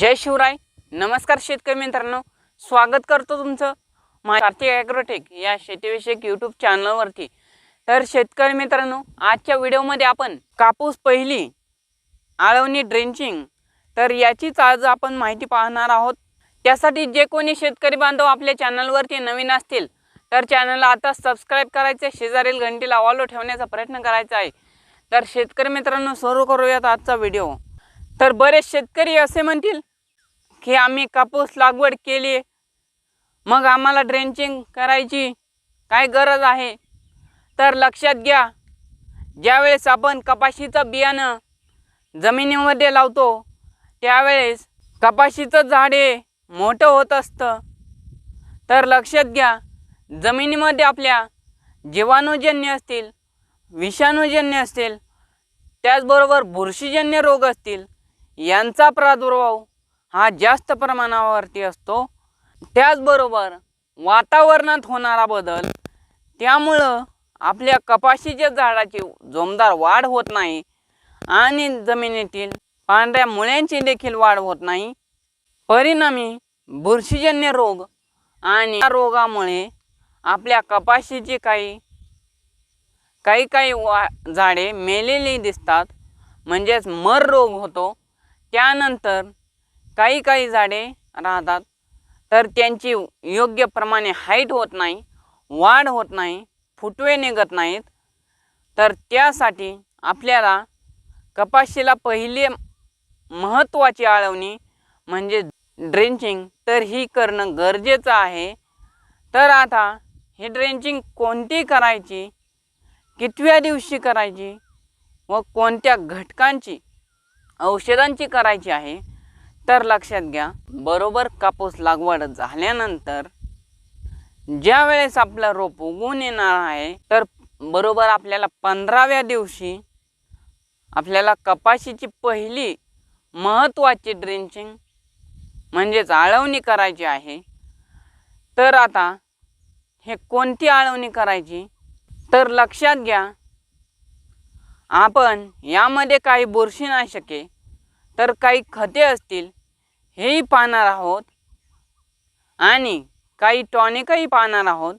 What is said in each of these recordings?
जय शिवराय. नमस्कार शेतकरी मित्रांनो. स्वागत करतो तुमचं मा कार्तिक ॲग्रोटेक या शेतीविषयक यूट्यूब चॅनलवरती तर शेतकरी मित्रांनो आजच्या व्हिडिओमध्ये आपण कापूस पहिली आळवणी ड्रेंचिंग तर याचीच आज आपण माहिती पाहणार आहोत. त्यासाठी जे कोणी शेतकरी बांधव आपल्या चॅनलवरती नवीन असतील तर चॅनलला आता सबस्क्राईब करायचे शेजारील घंटीला ऑलो ठेवण्याचा प्रयत्न करायचा आहे. तर शेतकरी मित्रांनो सुरू करूयात आजचा व्हिडिओ. तर बरेच शेतकरी असे म्हणतील की आम्ही कापूस लागवड केली. मग आम्हाला ड्रेंचिंग करायची काय गरज आहे? तर लक्षात घ्या ज्यावेळेस आपण कपाशीचं बियाणं जमिनीमध्ये लावतो त्यावेळेस कपाशीचं झाडे मोठं होत असतं. तर लक्षात घ्या जमिनीमध्ये आपल्या जीवाणूजन्य असतील विषाणूजन्य असतील त्याचबरोबर बुरशीजन्य रोग असतील यांचा प्रादुर्भाव हा जास्त प्रमाणावरती असतो. त्याचबरोबर वातावरणात होणारा बदल त्यामुळं आपल्या कपाशीच्या झाडाची जोमदार वाढ होत नाही आणि जमिनीतील पांढऱ्या मुळ्यांची देखील वाढ होत नाही. परिणामी बुरशीजन्य रोग आणि या रोगामुळे आपल्या कपाशीची काही काही काही वा झाडे मेलेली दिसतात. म्हणजेच मर रोग होतो. त्यानंतर काही काही झाडे राहतात तर त्यांची योग्य प्रमाणे हाईट होत नाही वाढ होत नाही फुटवे निघत नाहीत. तर त्यासाठी आपल्याला कपाशीला पहिले महत्त्वाची आळवणी म्हणजे ड्रेंचिंग तर ही करणं गरजेचं आहे. तर आता ही ड्रेंचिंग कोणती करायची कितव्या दिवशी करायची व कोणत्या घटकांची औषधांची करायची आहे तर लक्षात घ्या बरोबर कापूस लागवड झाल्यानंतर ज्या वेळेस आपलं रोप उगवून येणार आहे तर बरोबर आपल्याला पंधराव्या दिवशी आपल्याला कपाशीची पहिली महत्त्वाची ड्रेंचिंग म्हणजेच आळवणी करायची आहे. तर आता हे कोणती आळवणी करायची? तर लक्षात घ्या आपण यामध्ये काही बुरशीनाशके तर काही खते असतील हेही पाहणार आहोत. आणि काही टॉनिकही पाहणार आहोत.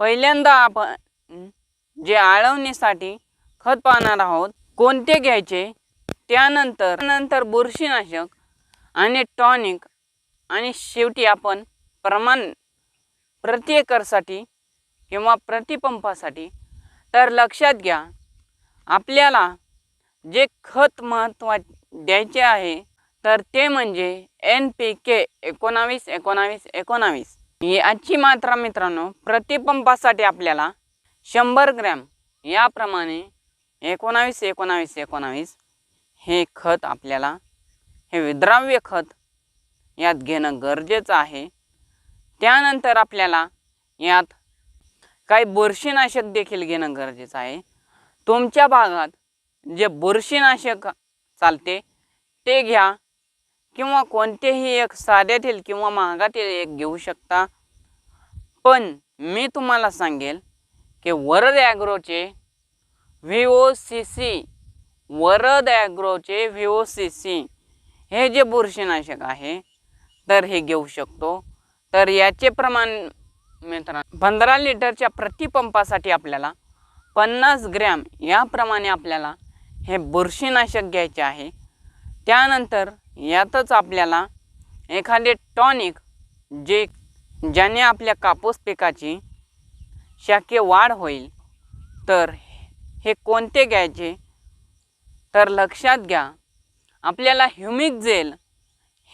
पहिल्यांदा आपण जे आळवणीसाठी खत पाहणार आहोत कोणते घ्यायचे? त्यानंतर नंतर बुरशीनाशक आणि टॉनिक. आणि शेवटी आपण प्रमाण प्रति एकरसाठी किंवा प्रतिपंपासाठी. तर लक्षात घ्या आपल्याला जे खत महत्त्वा द्यायचे आहे तर ते म्हणजे एन पी के एकोणावीस एकोणावीस एकोणावीस. ही आजची मात्रा मित्रांनो प्रतिपंपासाठी आपल्याला शंभर ग्रॅम याप्रमाणे एकोणावीस एकोणावीस एकोणावीस हे खत आपल्याला हे विद्राव्य खत यात घेणं गरजेचं आहे. त्यानंतर आपल्याला यात काही बुरशीनाशक देखील घेणं गरजेचं आहे. तुमच्या भागात जे बुरशीनाशक चालते ते घ्या किंवा कोणतेही एक साध्यातील किंवा महागातील एक घेऊ शकता. पण मी तुम्हाला सांगेल की Varad ॲग्रोचे V O C C Varad ॲग्रोचे V O C C हे जे बुरशीनाशक आहे तर हे घेऊ शकतो. तर याचे प्रमाण मित्रांनो पंधरा लिटरच्या प्रतिपंपासाठी आपल्याला पन्नास ग्रॅम याप्रमाणे आपल्याला हे बुरशीनाशक घ्यायचे आहे. त्यानंतर यातच आपल्याला एखादे टॉनिक जे ज्याने आपल्या कापूस पिकाची शाकीय वाढ होईल तर हे कोणते घ्यायचे? तर लक्षात घ्या आपल्याला ह्युमिक जेल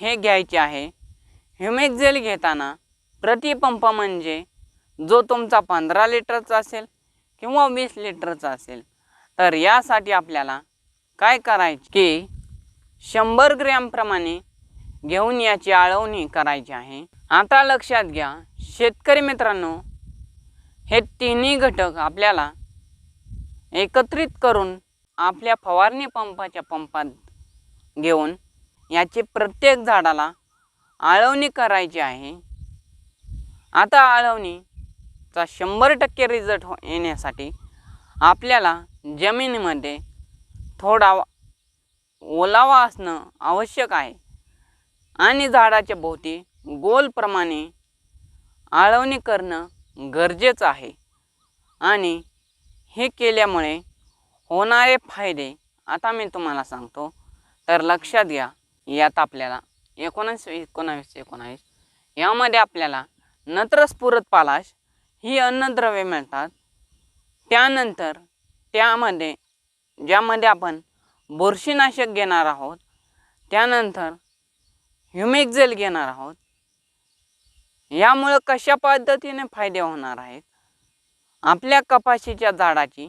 हे घ्यायचे आहे. ह्युमिक जेल घेताना प्रतिपंप म्हणजे जो तुमचा पंधरा लिटरचा असेल किंवा वीस लिटरचा असेल तर यासाठी आपल्याला काय करायचे की शंभर ग्रॅमप्रमाणे घेऊन याची आळवणी करायची आहे. आता लक्षात घ्या शेतकरी मित्रांनो हे तिन्ही घटक आपल्याला एकत्रित करून आपल्या फवारणी पंपाच्या पंपात घेऊन याची प्रत्येक झाडाला आळवणी करायची आहे. आता आळवणीचा शंभर टक्के रिझल्ट हो येण्यासाठी आपल्याला जमिनीमध्ये थोडा ओलावा असणं आवश्यक आहे. आणि झाडाच्या भोवती गोलप्रमाणे आळवणी करणं गरजेचं आहे. आणि हे केल्यामुळे होणारे फायदे आता मी तुम्हाला सांगतो. तर लक्षात घ्या यात आपल्याला एकोणीस एकोणावीस एकोणावीस यामध्ये आपल्याला नत्रस्फुरत पालाश ही अन्नद्रव्ये मिळतात. त्यानंतर त्यामध्ये ज्यामध्ये आपण बुरशीनाशक घेणार आहोत त्यानंतर ह्युमेक्झेल घेणार आहोत यामुळं कशा पद्धतीने फायदे होणार आहेत? आपल्या कपाशीच्या झाडाची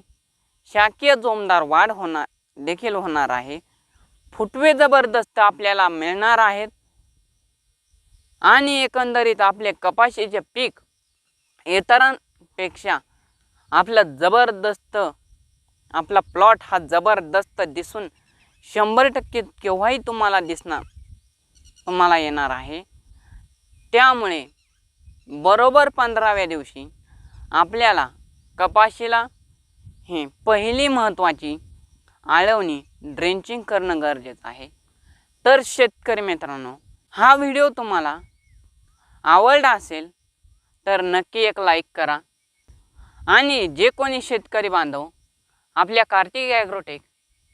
शाकीय जोमदार वाढ होणार देखील होणार आहे. फुटवे जबरदस्त आपल्याला मिळणार आहेत. आणि एकंदरीत आपले कपाशीचे पीक इतरांपेक्षा आपलं जबरदस्त आपला प्लॉट हा जबरदस्त दिसून शंभर टक्के केव्हाही तुम्हाला दिसणार तुम्हाला येणार आहे. त्यामुळे बरोबर पंधराव्या दिवशी आपल्याला कपाशीला ही पहिली महत्त्वाची आळवणी ड्रेंचिंग करणं गरजेचं आहे. तर शेतकरी मित्रांनो हा व्हिडिओ तुम्हाला आवडला असेल तर नक्की एक लाईक करा. आणि जे कोणी शेतकरी बांधव आपल्या कार्तिक ॲग्रोटेक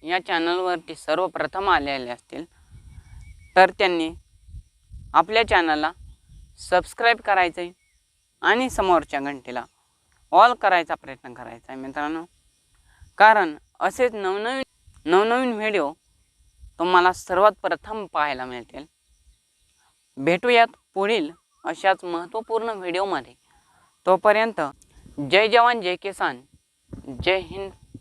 या चॅनलवरती सर्वप्रथम आलेले असतील तर त्यांनी आपल्या चॅनलला सबस्क्राईब करायचं आहे आणि समोरच्या घंटेला ऑल करायचा प्रयत्न करायचा आहे मित्रांनो. कारण असेच नवनवीन नवनवीन व्हिडिओ तुम्हाला सर्वात प्रथम पाहायला मिळतील. भेटूयात पुढील अशाच महत्त्वपूर्ण व्हिडिओमध्ये. तोपर्यंत जय जवान जय किसान जय हिंद.